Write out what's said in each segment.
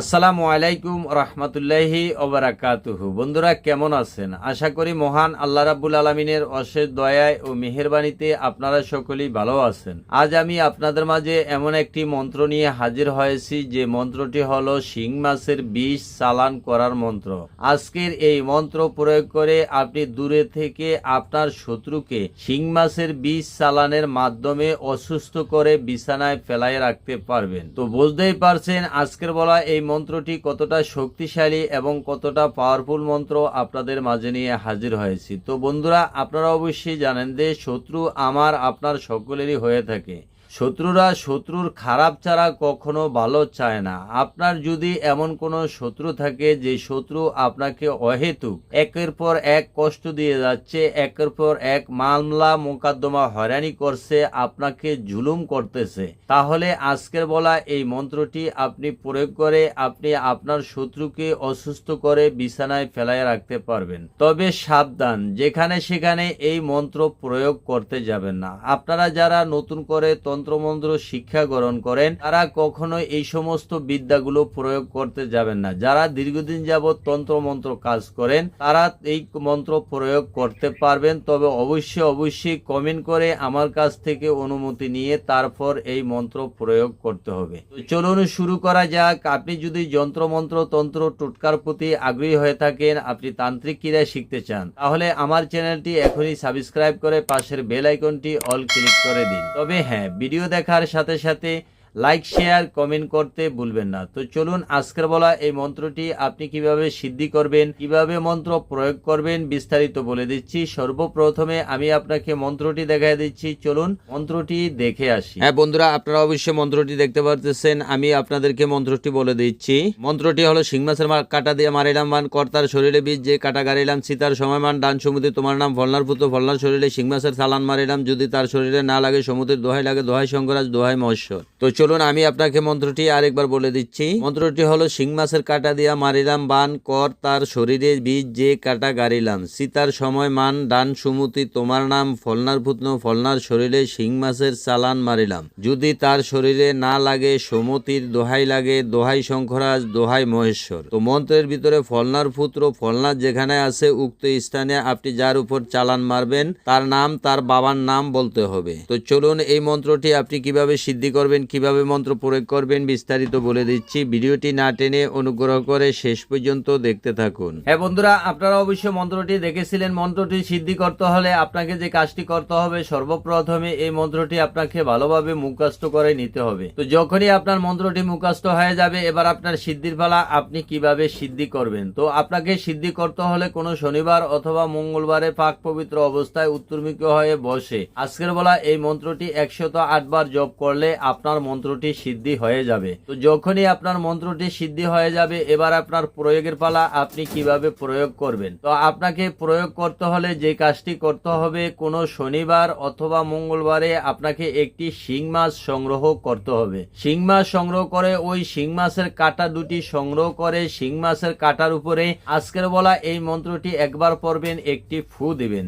আসসালামু আলাইকুম রহমতুল্লাহি ওবরাকাতুহু বন্ধুরা, কেমন আছেন? আশা করি মহান আল্লাহ রাব্বুল আলমিনের অশেষ দয়ায় ও মেহেরবানিতে আপনারা সকলেই ভালো আছেন। আজ আমি আপনাদের মাঝে এমন একটি মন্ত্র নিয়ে হাজির হয়েছি, যে মন্ত্রটি হলো শিং মাছের বিষ চালান করার মন্ত্র। আজকের এই মন্ত্র প্রয়োগ করে আপনি দূরে থেকে আপনার শত্রুকে শিং মাছের বিষ চালানের মাধ্যমে অসুস্থ করে বিছানায় ফেলায় রাখতে পারবেন। তো বুঝতেই পারছেন, আজকের বলা এই মন্ত্রটি কতটা শক্তিশালী এবং কতটা পাওয়ারফুল মন্ত্র আপনাদের মাঝে নিয়ে হাজির হয়েছি। তো বন্ধুরা, আপনারা অবশ্যই জানেন যে শত্রু আমার, আপনার সকলেরই হয়ে থাকে। শত্রুরা শত্রুর খারাপ ছাড়া কখনো ভালো চায় না। আপনার যদি এমন কোনো শত্রু থাকে যে শত্রু আপনাকে অহেতুক, একের পর এক কষ্ট দিয়ে যাচ্ছে, একের পর এক মামলা মোকদ্দমা হয়রানি করছে, আপনাকে জুলুম করতেছে, তাহলে আজকের বলা এই মন্ত্রটি আপনি প্রয়োগ করে আপনি আপনার শত্রুকে অসুস্থ করে বিছানায় ফেলায় রাখতে পারবেন। তবে সাবধান, যেখানে সেখানে এই মন্ত্র প্রয়োগ করতে যাবেন না। আপনারা যারা নতুন করে তন্ত্রমন্ত্র শিক্ষা গ্রহণ করেন, তারা কখনো এই সমস্ত বিদ্যাগুলো প্রয়োগ করতে যাবেন না। যারা দীর্ঘদিন যাবৎ তন্ত্রমন্ত্র কাজ করেন, তারা এই মন্ত্র প্রয়োগ করতে পারবেন। তবে অবশ্যই অবশ্যই কমেন্ট করে আমার কাছ থেকে অনুমতি নিয়ে তারপর এই মন্ত্র প্রয়োগ করতে হবে। চলুন শুরু করা যাক। আপনি যদি যন্ত্রমন্ত্র, তন্ত্র টোটকার প্রতি আগ্রহী হয়ে থাকেন, আপনি তান্ত্রিক ক্রিয়া শিখতে চান, তাহলে আমার চ্যানেলটি এখনই সাবস্ক্রাইব করে পাশের বেল আইকনটি অল ক্লিক করে দিন। তবে হ্যাঁ ভিডিও দেখার সাথে সাথে লাইক শেয়ার কমেন্ট করতে ভুলবেন না। তো চলুন আজকের বলা এই মন্ত্রটি আপনি কীভাবে সিদ্ধি করবেন, কীভাবে মন্ত্র প্রয়োগ করবেন বিস্তারিত বলে দিচ্ছি। সর্বপ্রথমে আমি আপনাকে মন্ত্রটি দেখাই দিচ্ছি। চলুন মন্ত্রটি দেখে আসি। হ্যাঁ বন্ধুরা, আপনারা অবশ্যই মন্ত্রটি দেখতে পারতেছেন। আমি আপনাদেরকে মন্ত্রটি বলে দিচ্ছি। মন্ত্রটি হলো সিং মাছের মা- কাটা দিয়ে মারিলাম, মান কর্তার শরীরে বীজ, যে কাটা গাড়িলাম, সীতার সময় মান ডান সমুদ্রে তোমার নাম, ফলনার পুত্র, ফলনার শরীরে সিং মাছের সালান মারিলাম, যদি তার শরীরে না লাগে সমুদ্রের দোহাই লাগে, দোহাই শঙ্করাজ, দোহাই মহেশ্বর। তো চলুন, আমি আপনাকে মন্ত্রটি আরেকবার বলে দিচ্ছি। মন্ত্রটি হলো সিং মাছের কাটা দিয়া মারিলাম বান, কর তার শরীরে বীজ যে কাটা গাড়িলাম। সীতার সময় মান, ডান সুমতি, তোমার নাম, ফলনার পুত্র ফলনার শরীরে সিং মাছের চালান মারিলাম। যদি তার শরীরে না লাগে, সমতির দোহাই লাগে, দোহাই শঙ্করাজ, দোহাই মহেশ্বর। তো মন্ত্রের ভিতরে ফলনার পুত্র, ফলনার যেখানে আছে, উক্ত স্থানে আপনি যার উপর চালান মারবেন, তার নাম, তার বাবার নাম বলতে হবে। তো চলুন, এই মন্ত্রটি আপনি কীভাবে সিদ্ধি করবেন, কীভাবে মন্ত্র প্রয়োগ করবেন বিস্তারিত বলে দিচ্ছি। ভিডিওটি না টেনে অনুগ্রহ করে শেষ পর্যন্ত দেখতে থাকুন। হ্যাঁ বন্ধুরা, আপনারা অবশ্যই মন্ত্রটি দেখেছিলেন। মন্ত্রটি সিদ্ধি করতে হলে আপনাকে যে কাজটি করতে হবে, সর্বপ্রথমে এই মন্ত্রটি আপনাকে ভালোভাবে মুখস্থ করে নিতে হবে। তো যখনই আপনার মন্ত্রটি মুখস্থ হয়ে যাবে, এবার আপনার সিদ্ধির ফলা আপনি কীভাবে সিদ্ধি করবেন? তো আপনাকে সিদ্ধি করতে হলে কোনো শনিবার অথবা মঙ্গলবারে পাক পবিত্র অবস্থায় উত্তরমুখী হয়ে বসে। আজকের বেলা এই মন্ত্রটি একশত আটবার জপ করলে আপনার মন্ত্রটি সিদ্ধি হয়ে যাবে। তো যখনই আপনার মন্ত্রটি সিদ্ধি হয়ে যাবে, এবার আপনার প্রয়োগের পালা আপনি কীভাবে প্রয়োগ করবেন? তো আপনাকে প্রয়োগ করতে হলে যে কাজটি করতে হবে, কোনো শনিবার অথবা মঙ্গলবারে আপনাকে একটি শিং মাছ সংগ্রহ করতে হবে। শিং মাছ সংগ্রহ করে, ওই শিং মাছের কাটা দুটি সংগ্রহ করে, শিং মাছের কাটার উপরে আজকের বলা এই মন্ত্রটি একবার পড়বেন, একটি ফু দিবেন।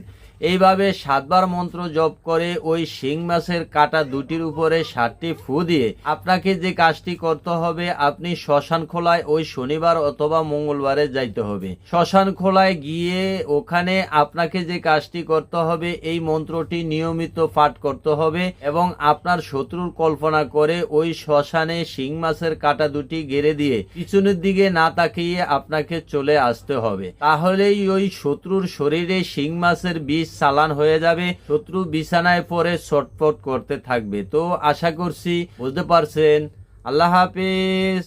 এইভাবে সাতবার মন্ত্র জপ করে ওই শিং মাছের কাটা দুটির উপরে সাতটি ফু দিয়ে আপনাকে যে কাজটি করতে হবে, আপনি শ্মশান খোলায় ওই শনিবার অথবা মঙ্গলবারে যাইতে হবে। শ্মশান খোলায় গিয়ে ওখানে আপনাকে যে কাজটি করতে হবে, এই মন্ত্রটি নিয়মিত পাঠ করতে হবে এবং আপনার শত্রুর কল্পনা করে ওই শ্মশানে শিং মাছের কাটা দুটি গেড়ে দিয়ে পিছনের দিকে না তাকিয়ে আপনাকে চলে আসতে হবে। তাহলেই ওই শত্রুর শরীরে শিং মাছের বিষ চালান হয়ে যাবে, শত্রু বিছানায় পরে ছটফট করতে থাকবে। তো আশা করছি বুঝতে পারছেন। আল্লাহ হাফিজ।